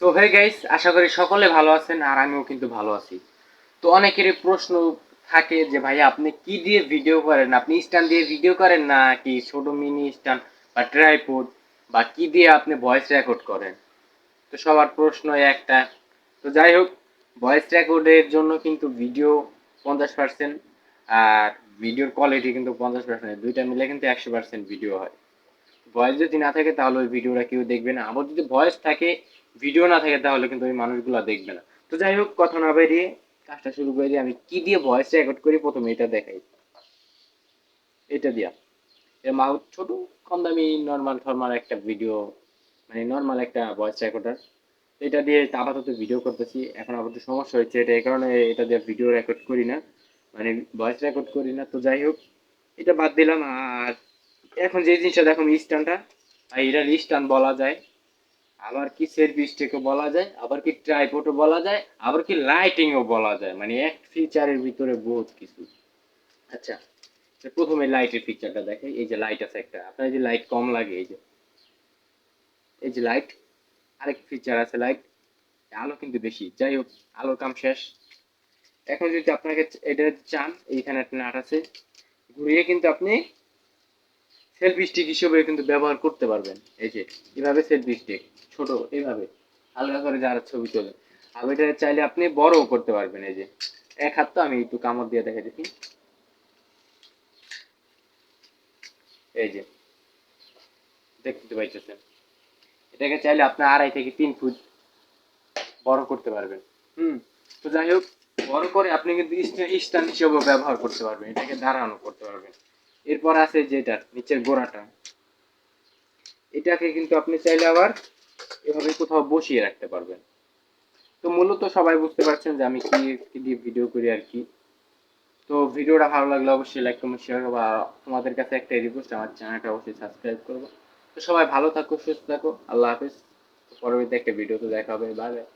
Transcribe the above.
So hey guys আশা করি সকলে ভালো আছেন আর আমিও কিন্তু ভালো আছি। তো অনেকেরই প্রশ্ন থাকে যে ভাই আপনি কি দিয়ে ভিডিও করেন? আপনি স্ট্যান্ড দিয়ে ভিডিও করেন না কি ছোট মিনি স্ট্যান্ড বা ট্রাইপড বা কি দিয়ে আপনি ভয়েস রেকর্ড করেন? তো সবার প্রশ্ন একটা। তো যাই হোক ভয়েস রেকর্ডের জন্য কিন্তু ভিডিও পঞ্চাশ পার্সেন্ট আর ভিডিওর কোয়ালিটি কিন্তু পঞ্চাশ পার্সেন্ট দুইটা মিলে কিন্তু একশো পার্সেন্ট ভিডিও হয়। ভয়েস যদি না থাকে, তাহলে ওই ভিডিওটা কেউ দেখবে না। আবার যদি ভয়েস থাকে ভিডিও না থাকে তাহলে কিন্তু ওই মানুষগুলো দেখবে না। তো যাই হোক, কথা না বেরিয়ে কাজটা শুরু করে দিয়ে আমি কি দিয়ে ভয়েস রেকর্ড করি? প্রথমে এটা দেখাই। এটা দিয়া। এর মাউথ ছোট কম দামি নর্মাল ফর্মাল একটা ভিডিও মানে নর্মাল একটা ভয়েস রেকর্ডার এটা দিয়ে আপাতত ভিডিও করতেছি। এখন আপাতত সমস্যা হচ্ছে এটা এই কারণে এটা দিয়ে ভিডিও রেকর্ড করি না। মানে ভয়েস রেকর্ড করি না। তো যাই হোক, এটা বাদ দিলাম। আর এখন যে জিনিসটা, দেখো স্ট্যান্ডটা আর এটার স্ট্যান্ড বলা যায়। আবার কি সেলফ স্টিকও বলা যায়, আবার কি ট্রাইপোডও বলা যায়, আবার কি লাইটিংও বলা যায়। মানে এক ফিচারের ভিতরে বহুত কিছু। আচ্ছা প্রথমে লাইটের ফিচারটা দেখে, এই যে লাইট আছে একটা। আপনার যে লাইট কম লাগে, এই যে। এই যে লাইট আরেক ফিচার আছে লাইট আলো কিন্তু বেশি। যাই হোক, আলোর কাম শেষ। এখন যদি আপনাকে এটা চান, এইখানে একটা নাট আছে। ঘুরিয়ে কিন্তু আপনি সেলফি স্টিক হিসেবে কিন্তু ব্যবহার করতে পারবেন। এই যে, এভাবে সেলফি স্টিক ছোট এইভাবে হালকা করে যারা ছবি তোলে। আর ওইটা চাইলে আপনি বড়ও করতে পারবেন, এই যে। এক হাত তো আমি একটু কামড় দিয়ে দেখে দেখি এই যে, দেখতে পাইতেছেন। এটাকে চাইলে আপনি আড়াই থেকে তিন ফুট বড় করতে পারবেন। হুম, তো যাই হোক, বড় করে আপনি কিন্তু স্ট্যান্ড হিসেবেও ব্যবহার করতে পারবেন, এটাকে দাঁড়ানো করতে পারবেন। এরপর আছে যেটা, নিচের গোড়াটা। এটাকে কিন্তু আপনি চাইলে আবার এভাবে কোথাও বসিয়ে রাখতে পারবেন। তো মূলত সবাই বুঝতে পারছেন যে আমি কি দিয়ে ভিডিও করি আর কি। তো ভিডিওটা ভালো লাগলে অবশ্যই লাইক কমেন্ট শেয়ার করব। আর তোমাদের কাছে একটা রিকোয়েস্ট আমার চ্যানেলটা অবশ্যই সাবস্ক্রাইব করব। তো সবাই ভালো থাকো, সুস্থ থাকো। আল্লাহ হাফিজ। পরবর্তী একটা ভিডিওতে দেখা হবে। Bye bye